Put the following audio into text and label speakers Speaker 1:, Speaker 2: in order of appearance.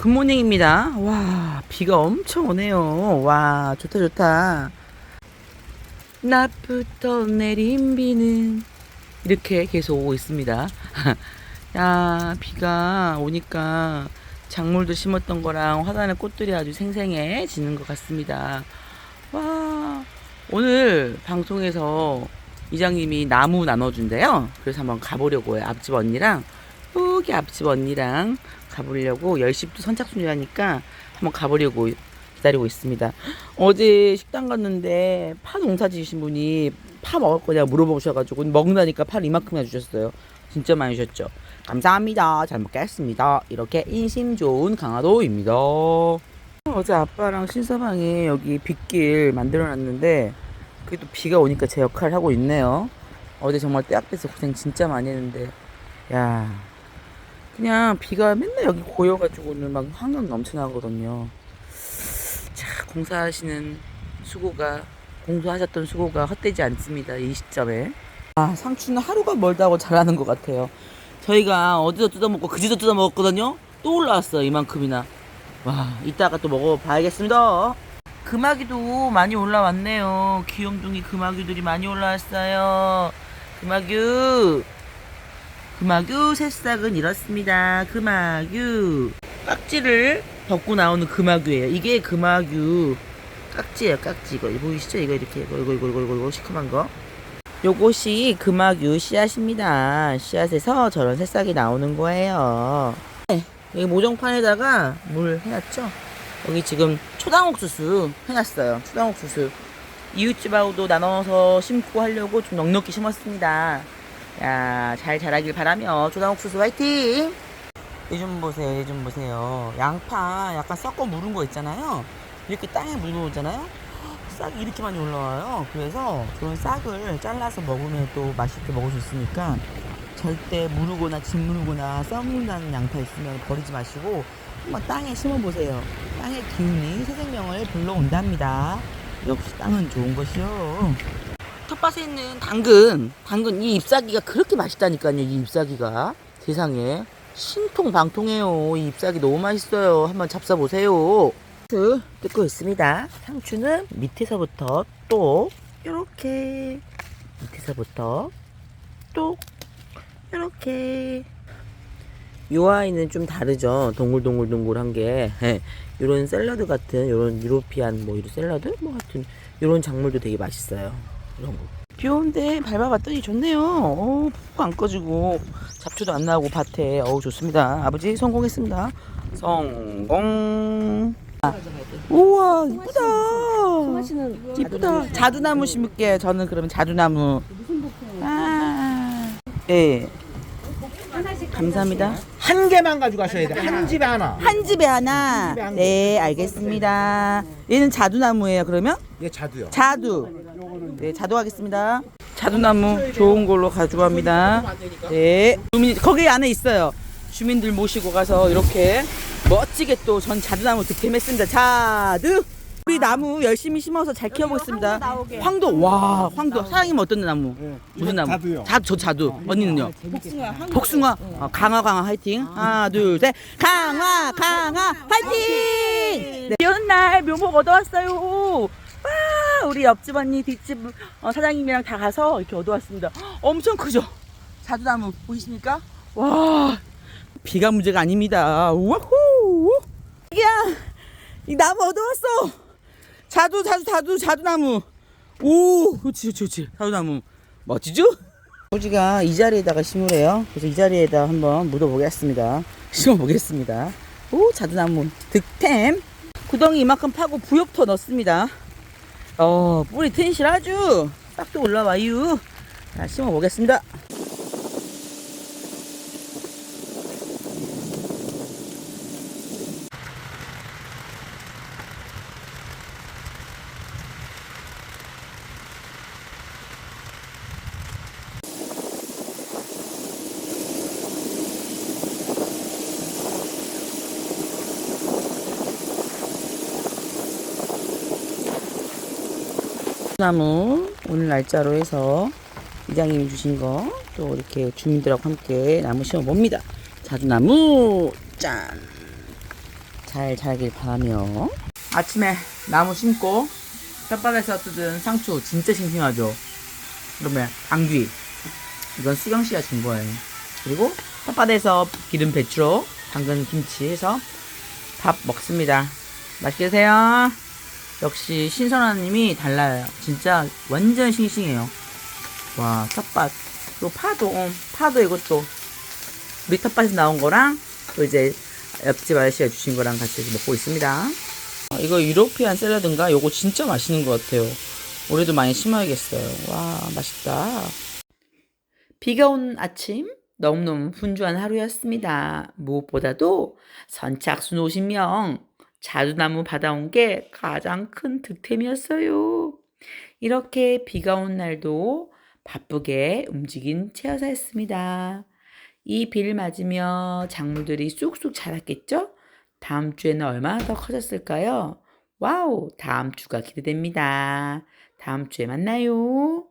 Speaker 1: 굿모닝입니다. 와, 비가 엄청 오네요. 와, 좋다, 좋다. 낮부터 내린 비는 이렇게 계속 오고 있습니다. 야, 비가 오니까 작물도 심었던 거랑 화단의 꽃들이 아주 생생해지는 것 같습니다. 와, 오늘 방송에서 이장님이 나무 나눠준대요. 그래서 한번 가보려고 해요. 앞집 언니랑, 여기 앞집 언니랑 가보려고 10시부터 선착순이라니까 한번 가보려고 기다리고 있습니다. 어제 식당 갔는데 파 농사 지으신 분이 파 먹을 거냐 물어보셔가지고 먹는다니까 파를 이만큼이나 주셨어요. 진짜 많이 주셨죠. 감사합니다. 잘 먹겠습니다. 이렇게 인심 좋은 강화도입니다. 어제 아빠랑 신서방이 여기 빗길 만들어놨는데 그래도 비가 오니까 제 역할을 하고 있네요. 어제 정말 떼약볕에 고생 진짜 많이 했는데 야 그냥 비가 맨날 여기 고여가지고는 막 환경 넘쳐나거든요. 자 공사하시는 수고가 공사하셨던 수고가 헛되지 않습니다. 이 시점에. 아 상추는 하루가 멀다고 잘하는 것 같아요. 저희가 어디서 뜯어먹고 그지도 뜯어먹었거든요. 또 올라왔어요 이만큼이나. 와 이따가 또 먹어봐야겠습니다. 금아기도 많이 올라왔네요. 귀염둥이 금아기들이 많이 올라왔어요. 금아규. 금아규 새싹은 이렇습니다. 금아규. 깍지를 벗고 나오는 금아규예요. 이게 금아규 깍지예요. 깍지 이거 보이시죠? 이거 이렇게 이거 이거 이거 이거 이거, 이거 시큼한 거. 요것이 금아규 씨앗입니다. 씨앗에서 저런 새싹이 나오는 거예요. 네, 여기 모종판에다가 물 해놨죠? 여기 지금 초당옥수수 해놨어요. 초당옥수수. 이웃집하고도 나눠서 심고 하려고 좀 넉넉히 심었습니다. 야, 잘 자라길 바라며 초당옥수수 화이팅! 이좀 보세요, 이 좀 보세요. 양파 약간 섞어 무른 거 있잖아요. 이렇게 땅에 물고 오잖아요. 싹이 이렇게 많이 올라와요. 그래서 그런 싹을 잘라서 먹으면 또 맛있게 먹을 수 있으니까 절대 무르거나 짓무르거나 썩는다는 양파 있으면 버리지 마시고 한번 땅에 심어보세요. 땅의 기운이 새 생명을 불러온답니다. 역시 땅은 좋은 것이요. 텃밭에 있는 당근, 당근 이 잎사귀가 그렇게 맛있다니까요. 이 잎사귀가 세상에 신통방통해요. 이 잎사귀 너무 맛있어요. 한번 잡숴 보세요. 상추 뜯고 있습니다. 상추는 밑에서부터 또 이렇게 밑에서부터 또 이렇게 요 아이는 좀 다르죠. 동글동글동글한 게 이런 샐러드 같은 이런 유로피안 뭐 이런 샐러드 뭐 같은 이런 작물도 되게 맛있어요. 이런 거. 비 오는데 밟아봤더니 좋네요. 어, 푹안 꺼지고 잡초도 안 나오고 밭에 어우 좋습니다. 아버지 성공했습니다. 성공. 우와 이쁘다. 이쁘다. 자두나무 심을게요. 저는 그러면 자두나무.
Speaker 2: 아,
Speaker 1: 예. 감사합니다.
Speaker 3: 한 개만 가져가셔야 돼. 한 집에 하나.
Speaker 1: 한 집에 하나.
Speaker 3: 집에 한
Speaker 1: 네, 알겠습니다. 얘는 자두나무예요. 그러면
Speaker 3: 얘 자두요.
Speaker 1: 자두. 네, 자두 하겠습니다. 자두나무 좋은 걸로 가져갑니다. 네. 주민 거기 안에 있어요. 주민들 모시고 가서 이렇게 멋지게 또 전 자두나무 득템했습니다. 자두. 우리 나무 열심히 심어서 잘 키워보겠습니다. 황도 와 황도 사장님 어떤 나무? 무슨 나무?
Speaker 3: 자두요.
Speaker 1: 자, 저 자두. 언니는요? 복숭아. 어, 강화 강화 화이팅. 하나 둘 셋. 강화 강화 화이팅. 네. 비 오는 날 묘목 얻어왔어요. 와 우리 옆집 언니 뒷집 어, 사장님이랑 다 가서 이렇게 얻어왔습니다. 엄청 크죠? 자두나무 보이십니까? 와 비가 문제가 아닙니다. 우와후. 이야 이 나무 얻어왔어. 자두 자두 자두 자두나무. 오 그렇지 그렇지 자두나무 멋지죠? 아버지가 이 자리에다가 심으래요. 그래서 이 자리에다 한번 묻어보겠습니다. 심어보겠습니다. 오, 자두나무 득템. 구덩이 이만큼 파고 부엽터 넣습니다. 어, 뿌리 튼실하죠? 싹도 올라와요. 자, 심어 보겠습니다. 나무 오늘 날짜로 해서 이장님이 주신 거 또 이렇게 주민들하고 함께 나무 심어 봅니다. 자두나무 짠. 잘 자라길 바라며. 아침에 나무 심고 텃밭에서 뜯은 상추 진짜 싱싱하죠? 그러면 당귀. 이건 수경 씨가 준 거예요. 그리고 텃밭에서 기름 배추로 당근 김치 해서 밥 먹습니다. 맛있게 드세요 역시 신선하님이 달라요 진짜 완전 싱싱해요 와 텃밭 그리고 파도 어, 파도 이것도 우리 텃밭에서 나온 거랑 또 이제 옆집 아저씨가 주신 거랑 같이 먹고 있습니다. 어, 이거 유로피안 샐러드인가? 요거 진짜 맛있는 것 같아요. 올해도 많이 심어야겠어요. 와, 맛있다. 비가 온 아침, 너무너무 분주한 하루였습니다. 무엇보다도 선착순 50명, 자두나무 받아온 게 가장 큰 득템이었어요. 이렇게 비가 온 날도 바쁘게 움직인 채여사였습니다. 이 비를 맞으며 작물들이 쑥쑥 자랐겠죠? 다음 주에는 얼마나 더 커졌을까요? 와우, 다음 주가 기대됩니다. 다음 주에 만나요.